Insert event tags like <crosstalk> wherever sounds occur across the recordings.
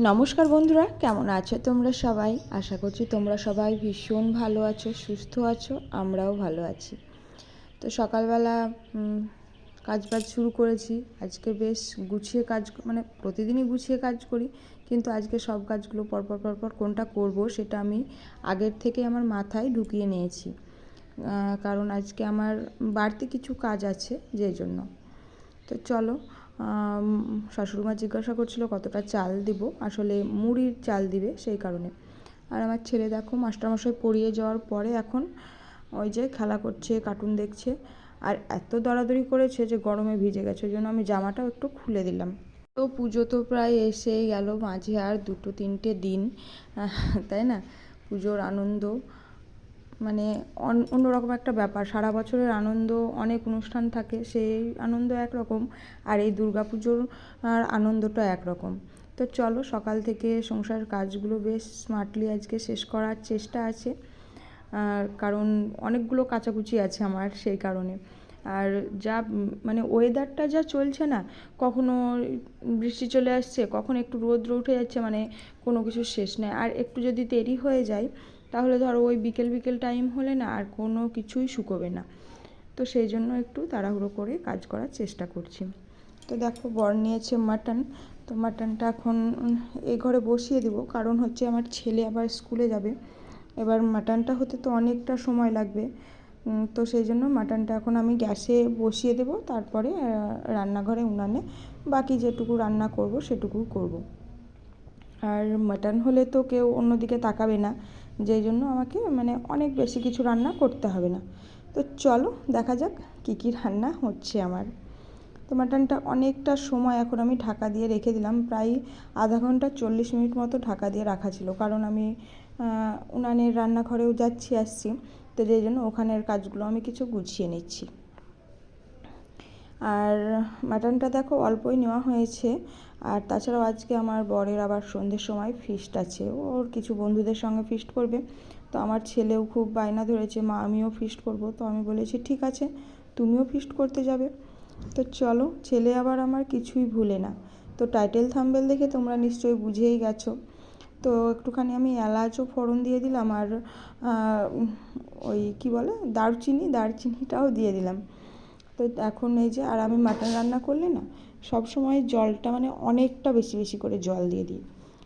নমস্কার বন্ধুরা কেমন আছো তোমরা সবাই? আশা করছি তোমরা সবাই ভীষণ ভালো আছো সুস্থ আছো আমরাও ভালো আছি। তো সকালবেলা উম, কাজ বাজ শুরু করেছি। আজকে বেশ গুছিয়ে কাজ মানে প্রতিদিনই গুছিয়ে কাজ করি কিন্তু আজকে সব কাজগুলো পরপর পরপর কোনটা করব সেটা আমি আগের থেকে আমার মাথায় ঢুকিয়ে নিয়েছি। কারণ আজকে আমার বাড়তি কিছু কাজ আছে যে জন্য তো চলো শাশুড়িমা জিজ্ঞাসা করছিল কতটা চাল দিব। আসলে মুড়ির চাল দিবে সেই কারণে। আর আমার ছেলে দেখো মাস্টারমশাই পড়িয়ে যাওয়ার পরে এখন ওই যে খেলা করছে কার্টুন দেখছে। আর এত দৌড়াদৌড়ি করেছে যে গরমে ভিজে গেছে, ওই জন্য আমি জামাটাও একটু খুলে দিলাম। তো পুজো তো প্রায় এসেই গেল মাঝে আর দুটো তিনটে দিন তাই না? পুজোর আনন্দ। মানে অন- অন্যরকম একটা ব্যাপার। সারা বছরের আনন্দ, অনেক অনুষ্ঠান থাকে, সেই আনন্দ একরকম, আর এই দুর্গাপুজোর আনন্দটা একরকম। তো চলো, সকাল থেকে সংসার কাজগুলো বেশ স্মার্টলি আজকে শেষ করার চেষ্টা আছে। কারণ অনেকগুলো কাচাকুচি আছে আমার সেই কারণে। আর যা মানে ওয়েদারটা যা চলছে না, কখনো বৃষ্টি চলে আসছে, কখন একটু রোদ্র উঠে যাচ্ছে মানে কোনো কিছু শেষ নেই। আর একটু যদি দেরি হয়ে যায় তাহলে ধরো ওই বিকেল বিকেল টাইম হলে না আর কোনো কিছুই শুকোবে না। তো সেই জন্য একটু তাড়াহুড়ো করে কাজ করার চেষ্টা করছি। তো দেখো বর নিয়েছে মাটন তো মাটনটা এখন এই ঘরে বসিয়ে দেবো। কারণ হচ্ছে আমার ছেলে আবার স্কুলে যাবে। এবার মাটনটা হতে তো অনেকটা সময় লাগবে। তো সেই জন্য মাটনটা এখন আমি গ্যাসে বসিয়ে দেবো। তারপরে রান্নাঘরে উনানে বাকি যেটুকু রান্না করব সেটুকু করব। আর মাটন হলে তো কেউ অন্যদিকে তাকাবে না। যেই জন্য আমাকে মানে অনেক বেশি কিছু রান্না করতে হবে না। তো চলো দেখা যাক কী কী রান্না হচ্ছে আমার। তো মাটনটা অনেকটা সময় এখন আমি ঢাকা দিয়ে রেখে দিলাম। প্রায় আধা ঘণ্টা চল্লিশ মিনিট মতো ঢাকা দিয়ে রাখা ছিল। কারণ আমি উনানের রান্নাঘরেও যাচ্ছি, আসছি। তো যেই জন্য ওখানের কাজগুলো আমি কিছু গুছিয়ে নিচ্ছি। আর মাটনটা দেখো অল্পই নেওয়া হয়েছে। আর তাছাড়াও আজকে আমার বরের আবার সন্ধ্যের সময় ফিস্ট আছে। ওর কিছু বন্ধুদের সঙ্গে ফিস্ট করবে। তো আমার ছেলেও খুব বায়না ধরেছে, মা, আমিও ফিস্ট করব। তো আমি বলেছি, ঠিক আছে, তুমিও ফিস্ট করতে যাবে। তো চলো, ছেলে আবার আমার কিছুই ভুলে না। তো টাইটেল থাম্বেল দেখে তোমরা নিশ্চয়ই বুঝেই গেছো। তো একটুখানি আমি এলাচও ফোড়ন দিয়ে দিলাম আর ওই কি বলে, দারচিনি, দারচিনিটাও দিয়ে দিলাম। তো এখন এই যে, আর আমি মাটন রান্না করলে না, সব সময় জলটা মানে অনেকটা বেশি বেশি করে জল দিয়ে দিই।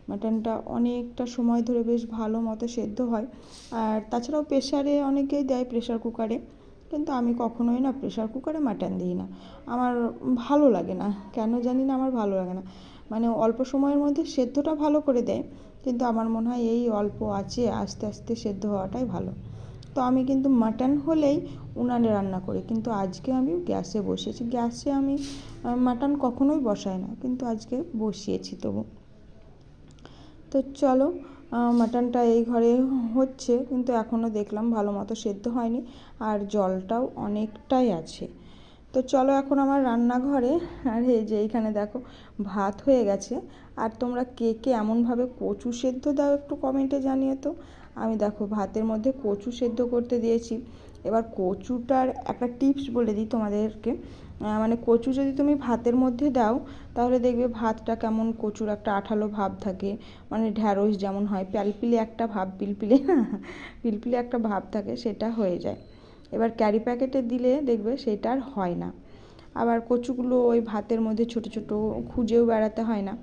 মাটনটা অনেকটা সময় ধরে বেশ ভালো মতো সেদ্ধ হয়। আর তাছাড়াও প্রেশারে অনেকেই দেয় প্রেশার কুকারে কিন্তু আমি কখনোই না প্রেশার কুকারে মাটন দিই না। আমার ভালো লাগে না, কেন জানি না আমার ভালো লাগে না। মানে অল্প সময়ের মধ্যে সেদ্ধটা ভালো করে দেয়, কিন্তু আমার মনে হয় এই অল্প আছে, আস্তে আস্তে সেদ্ধ হওয়াটাই ভালো। তো আমি কিন্তু মাটন হলেই উনানে রান্না করি। কিন্তু আজকে আমি গ্যাসে বসিয়েছি। গ্যাসে আমি মাটন কখনোই বসাই না। কিন্তু আজকে বসিয়েছি তবু। তো চলো মাটনটা এই ঘরে হচ্ছে। কিন্তু এখনও দেখলাম ভালো মতো সেদ্ধ হয়নি। আর জলটাও অনেকটাই আছে। তো চলো এখন আমার রান্নাঘরে। আর এই যে এইখানে দেখো, ভাত হয়ে গেছে। আর তোমরা কে কে এমনভাবে কচু সেদ্ধ দাও একটু কমেন্টে জানিয়ে তো। আমি দেখো ভাতের মধ্যে কচু সেদ্ধ করতে দিয়েছি। এবার কচুটার একটা টিপস বলে দিই তোমাদেরকে। মানে কচু যদি তুমি ভাতের মধ্যে দাও, তাহলে দেখবে ভাতটা কেমন কচুর একটা আঠালো ভাব থাকে। মানে ঢ্যাঁড়স যেমন হয় প্যালপিলে একটা ভাব, পিলপিলে পিলপিলে একটা ভাব থাকে, সেটা হয়ে যায়। এবার ক্যারি প্যাকেটে দিলে দেখবে সেটা আর হয় না। আবার কচুগুলো ওই ভাতের মধ্যে ছোট ছোট খুঁজেও বেড়াতে হয় না।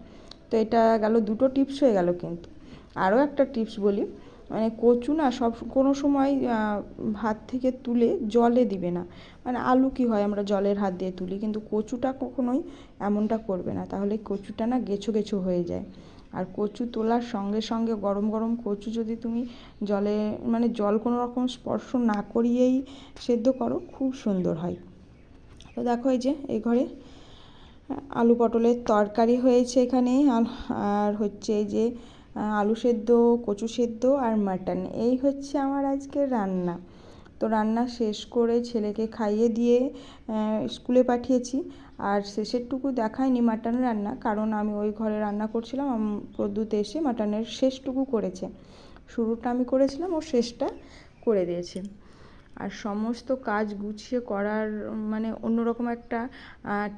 তো এটা গেল, দুটো টিপস হয়ে গেল কিন্তু। আরও একটা টিপস বলি। মানে কচু না সব কোনো সময় আহ, ভাত থেকে তুলে জলে দিবে না। মানে আলু কি হয় আমরা জলের হাত দিয়ে তুলি কিন্তু কচুটা কখনোই এমনটা করবে না। তাহলে কচুটা না গেছো গেছো হয়ে যায়। আর কচু তোলার সঙ্গে সঙ্গে গরম গরম কচু যদি তুমি জলে মানে জল কোনো রকম স্পর্শ না করিয়েই সেদ্ধ করো খুব সুন্দর হয়। তো দেখো এই যে এই ঘরে আলু পটলের তরকারি হয়েছে এখানে। আর- হচ্ছে এই যে আলু সেদ্ধ, কচু সেদ্ধ আর মাটন। এই হচ্ছে আমার আজকে রান্না। তো রান্না শেষ করে ছেলেকে খাইয়ে দিয়ে স্কুলে পাঠিয়েছি। আর শেষেরটুকু দেখায়নি মাটন রান্না, কারণ আমি ওই ঘরে রান্না করছিলাম প্রদ্যুত এসে মাটনের শেষটুকু করেছে। শুরুটা আমি করেছিলাম ও শেষটা করে দিয়েছে। আর সমস্ত কাজ গুছিয়ে করার মানে অন্যরকম একটা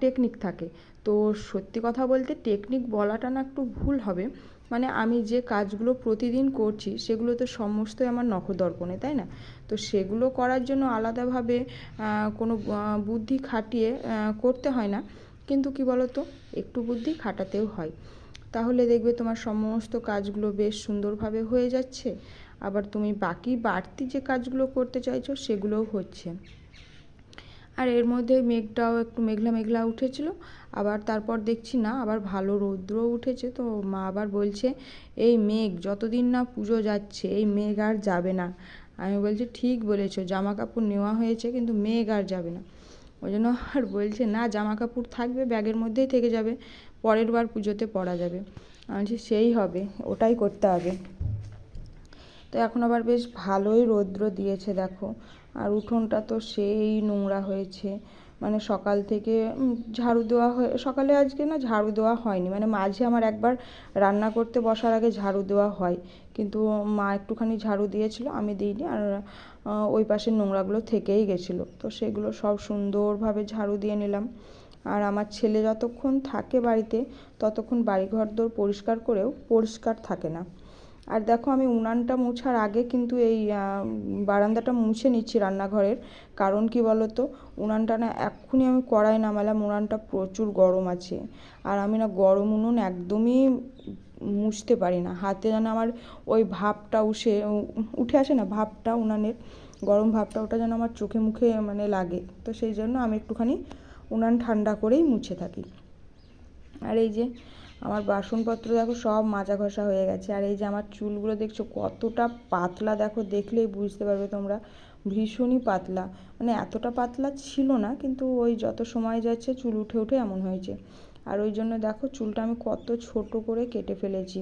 টেকনিক থাকে। তো সত্যি কথা বলতে টেকনিক বলাটা না একটু ভুল হবে। মানে আমি যে কাজগুলো প্রতিদিন করছি সেগুলো তো সমস্তই আমার নখদর্পণে, তাই না? তো সেগুলো করার জন্য আলাদাভাবে কোনো বুদ্ধি খাটিয়ে করতে হয় না। কিন্তু কি বলো তো একটু বুদ্ধি খাটাতেও হয়। তাহলে দেখবে তোমার সমস্ত কাজগুলো বেশ সুন্দরভাবে হয়ে যাচ্ছে। আবার তুমি বাকি বাড়তি যে কাজগুলো করতে চাইছো সেগুলোও হচ্ছে। আর এর মধ্যে মেঘটাও একটু মেঘলা মেঘলা উঠেছিল, আবার তারপর দেখছি না, আবার ভালো রৌদ্র উঠেছে। তো মা আবার বলছে, এই মেঘ, যতদিন না পুজো যাচ্ছে, এই মেঘ আর যাবে না। আমি বলছি, ঠিক বলেছ জামা কাপড় নেওয়া হয়েছে, কিন্তু মেঘ আর যাবে না। ওই জন্য আর বলছে, না জামা কাপড় থাকবে, ব্যাগের মধ্যেই থেকে যাবে, পরের বার পুজোতে পরা যাবে। আমি বলছি, সেই হবে, ওটাই করতে হবে। তো এখন আবার বেশ ভালোই রৌদ্র দিয়েছে, দেখো। আর উঠোনটা তো সেই নোংরা হয়েছে। মানে সকাল থেকে ঝাড়ু দেওয়া হয়ে, সকালে আজকে না ঝাড়ু দেওয়া হয়নি। মানে মাঝে আমার একবার রান্না করতে বসার আগে ঝাড়ু দেওয়া হয়। কিন্তু মা একটুখানি ঝাড়ু দিয়েছিল, আমি দিইনি। আর ওই পাশের নোংরাগুলো থেকেই গেছিল। তো সেগুলো সব সুন্দরভাবে ঝাড়ু দিয়ে নিলাম। আর আমার ছেলে যতক্ষণ থাকে বাড়িতে, ততক্ষণ বাড়িঘর দোর পরিষ্কার করেও পরিষ্কার থাকে না। আর দেখো আমি উনানটা মোছার আগে কিন্তু এই বারান্দাটা মুছে নিচ্ছি রান্নাঘরের। কারণ কি বলো তো উনানটা না এক্ষুনি আমি কড়াই নামালাম, উনানটা প্রচুর গরম আছে। আর আমি না গরম উনুন একদমই মুছতে পারি না। হাতে যেন আমার ওই ভাবটা উঠে উঠে আসে না ভাবটা উনানের, গরম ভাবটা, ওটা যেন আমার চোখে মুখে মানে লাগে। তো সেই জন্য আমি একটুখানি উনান ঠান্ডা করেই মুছে থাকি। আর এই যে আমার বাসনপত্র দেখো সব মাজা ঘষা হয়ে গেছে। আর এই যে আমার চুলগুলো দেখছ কতটা পাতলা, দেখো দেখলেই বুঝতে পারবে তোমরা। ভীষণই পাতলা। মানে এতটা পাতলা ছিল না, কিন্তু ওই যত সময় যাচ্ছে চুল উঠে উঠে এমন হয়েছে। আর ওই জন্য দেখো চুলটা আমি কত ছোট করে কেটে ফেলেছি।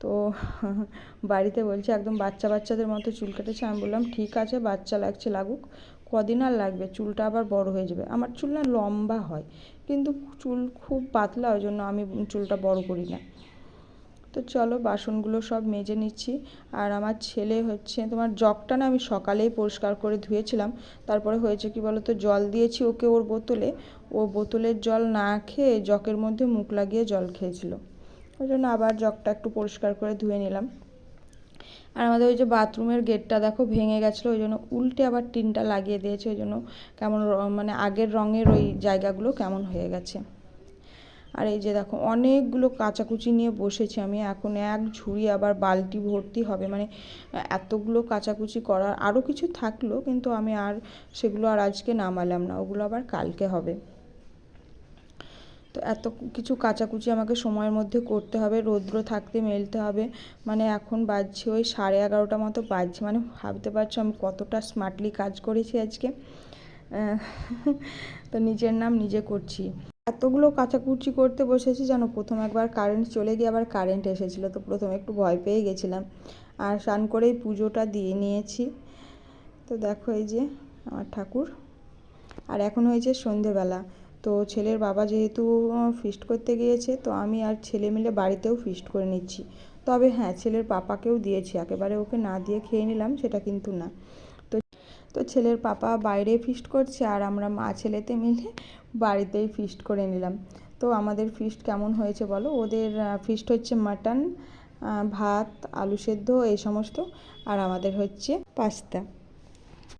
তো <laughs> বাড়িতে বলছে একদম বাচ্চা বাচ্চাদের মতো চুল কেটেছে। আমি বললাম, ঠিক আছে, বাচ্চা লাগছে লাগুক। কদিন আর লাগবে? চুলটা আবার বড় হয়ে যাবে। আমার চুল না লম্বা হয়। কিন্তু চুল খুব পাতলা, ওই জন্য আমি চুলটা বড় করি না। তো চলো বাসনগুলো সব মেজে নিচ্ছি। আর আমার ছেলে হচ্ছে, তোমার জগটা না আমি সকালেই পরিষ্কার করে ধুয়েছিলাম। তারপরে হয়েছে কি বলো তো জল দিয়েছি ওকে ওর বোতলে। ও বোতলের জল না খেয়ে জকের মধ্যে মুখ লাগিয়ে জল খেয়েছিল। ওই জন্য আবার জগটা একটু পরিষ্কার করে ধুয়ে নিলাম। আর আমাদের ওই যে বাথরুমের গেটটা দেখো ভেঙে গেছিল, ওই জন্য উল্টে আবার টিনটা লাগিয়ে দিয়েছে, ওই জন্য কেমন মানে আগের রঙের ওই জায়গাগুলো কেমন হয়ে গেছে। আর এই যে দেখো অনেকগুলো কাচাকুচি নিয়ে বসেছি আমি, এখন এক ঝুড়ি আবার বালতি ভর্তি হবে মানে এতগুলো কাচাকুচি করার আরও কিছু থাকল, কিন্তু আমি আর সেগুলো আর আজকে নামালাম না, ওগুলো আবার কালকে হবে। তো এত কিছু কাচাকুচি আমাকে সময়ের মধ্যে করতে হবে, রৌদ্র থাকতে মেলতে হবে। মানে এখন বাজছে ওই সাড়ে এগারোটা মতো বাজছে। মানে ভাবতে পারছ আমি কতটা স্মার্টলি কাজ করেছি আজকে। তো নিজের নাম নিজে করছি। এতগুলো কাচাকুচি করতে বসেছি যেন প্রথম একবার কারেন্ট চলে গিয়ে আবার কারেন্ট এসেছিল। তো প্রথমে একটু ভয় পেয়ে গেছিলাম। আর স্নান করেই পুজোটা দিয়ে নিয়েছি। তো দেখো এই যে আমার ঠাকুর। আর এখন হয়েছে সন্ধেবেলা। তো ছেলের বাবা যেহেতু ফিস্ট করতে গিয়েছে, তো আমি আর ছেলে মিলে বাড়িতেও ফিস্ট করে নিচ্ছি। তবে হ্যাঁ ছেলের পাপাকেও দিয়েছি, একেবারে ওকে না দিয়ে খেয়ে নিলাম, সেটা কিন্তু না। তো তো ছেলের পাপা বাইরে ফিস্ট করছে, আর আমরা মা ছেলেতে মিলে বাড়িতেই ফিস্ট করে নিলাম। তো আমাদের ফিস্ট কেমন হয়েছে বলো? ওদের ফিস্ট হচ্ছে মাটন ভাত, আলু সেদ্ধ, এই সমস্ত, আর আমাদের হচ্ছে পাস্তা